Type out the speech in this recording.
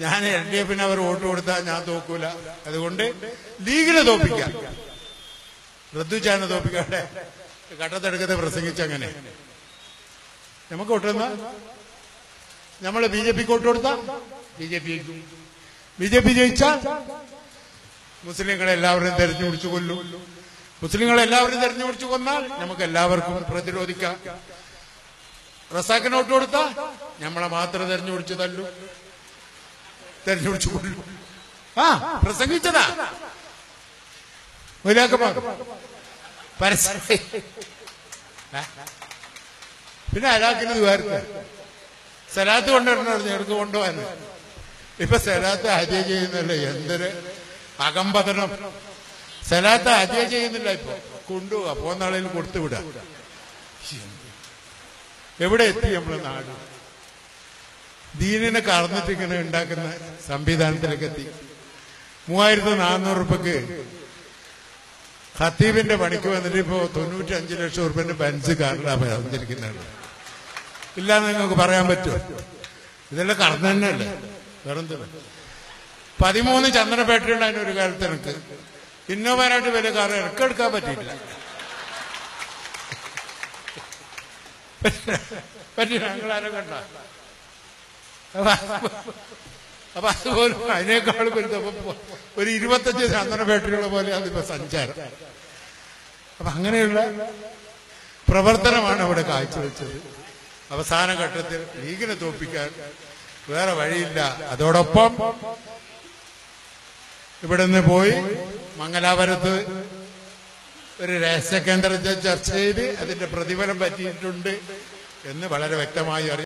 ഞാൻ L D എഫിന് അവർ vote കൊടുത്താൽ ഞാൻ തോക്കൂല. അതുകൊണ്ട് ലീഗിനെ തോപ്പിക്കാം. റദ്ദുജാനെ തോപ്പിക്കാട്ടെ. കട്ടത്തെടുക്കത്തെ പ്രസംഗിച്ചങ്ങനെ നമുക്ക് ഒട്ടുന്ന നമ്മൾ ബി ജെ പിക്ക് വോട്ട് കൊടുത്താ? B J P B J P ജയിച്ചാൽ മുസ്ലിങ്ങളെ എല്ലാവരും തെരഞ്ഞു പിടിച്ചു കൊല്ലും. മുസ്ലിങ്ങളെ എല്ലാവരും തെരഞ്ഞു പിടിച്ചു കൊന്നാൽ നമുക്ക് എല്ലാവർക്കും പ്രതിരോധിക്കാം. റസാക്കിന് വോട്ട് കൊടുത്ത? നമ്മളെ മാത്രം തെരഞ്ഞു പിടിച്ച് തല്ലു. തെരഞ്ഞു പിടിച്ചു കൊല്ലു. ആ പ്രസംഗിച്ചതാ. ഒരാൾക്ക് പരസ്യമായി പിന്നെ അയാൾക്കിന് ദ്വാരത്ത് സലാത്ത് കൊണ്ടുവരണം എടുത്ത് കൊണ്ടുപോകാൻ. ഇപ്പൊ സലാത്ത് ഹജ്യ ചെയ്യുന്നല്ലേ? എന്തൊരു അകമ്പതനം. സലാത്ത് ഹജ്യ ചെയ്യുന്നില്ല ഇപ്പൊ. കൊണ്ടുപോവാ പോന്നാളിൽ കൊടുത്തു എവിടെ എത്തി നമ്മളെ നാട്? ദീനിനെ കറന്നിട്ട് ഇങ്ങനെ ഉണ്ടാക്കുന്ന സംവിധാനത്തിലേക്ക് എത്തി മൂവായിരത്തി നാനൂറ് ഉറുപ്പക്ക് ഖത്തീബിന്റെ പണിക്ക് വന്നിട്ട് ഇപ്പോ തൊണ്ണൂറ്റി അഞ്ച് ലക്ഷം റുപ്യന്റെ ബെൻസ് കാറിലാണ് സഞ്ചരിക്കുന്നത് ഇല്ലാന്ന് നിങ്ങൾക്ക് പറയാൻ പറ്റുമോ? ഇതെല്ലാം കറന്നു തന്നെയല്ലേ? വേറെന്തു? പതിമൂന്ന് ചന്ദ്രപേട്ടയുണ്ടായിരുന്നു ഒരു കാലത്ത് എനിക്ക് ഇന്നോവാനായിട്ട് വലിയ കാർ ഇറക്കെടുക്കാൻ പറ്റിയില്ല കണ്ട? അപ്പൊ അതുപോലെ അതിനേക്കാൾ വലുതപ്പോ ഒരു ഇരുപത്തഞ്ച് ചന്ദന ബാറ്ററികളെ പോലെ അതിപ്പോ സഞ്ചാരം. അപ്പൊ അങ്ങനെയുള്ള പ്രവർത്തനമാണ് അവിടെ കാഴ്ചവെച്ചത്. അവസാന ഘട്ടത്തിൽ ലീഗിനെ തോപ്പിക്കാൻ വേറെ വഴിയില്ല. അതോടൊപ്പം ഇവിടെ നിന്ന് പോയി മംഗലാപുരത്ത് ഒരു രഹസ്യ കേന്ദ്രത്തെ ചർച്ച ചെയ്ത് അതിന്റെ പ്രതിഫലം പറ്റിയിട്ടുണ്ട് എന്ന് വളരെ വ്യക്തമായി അറിയാം.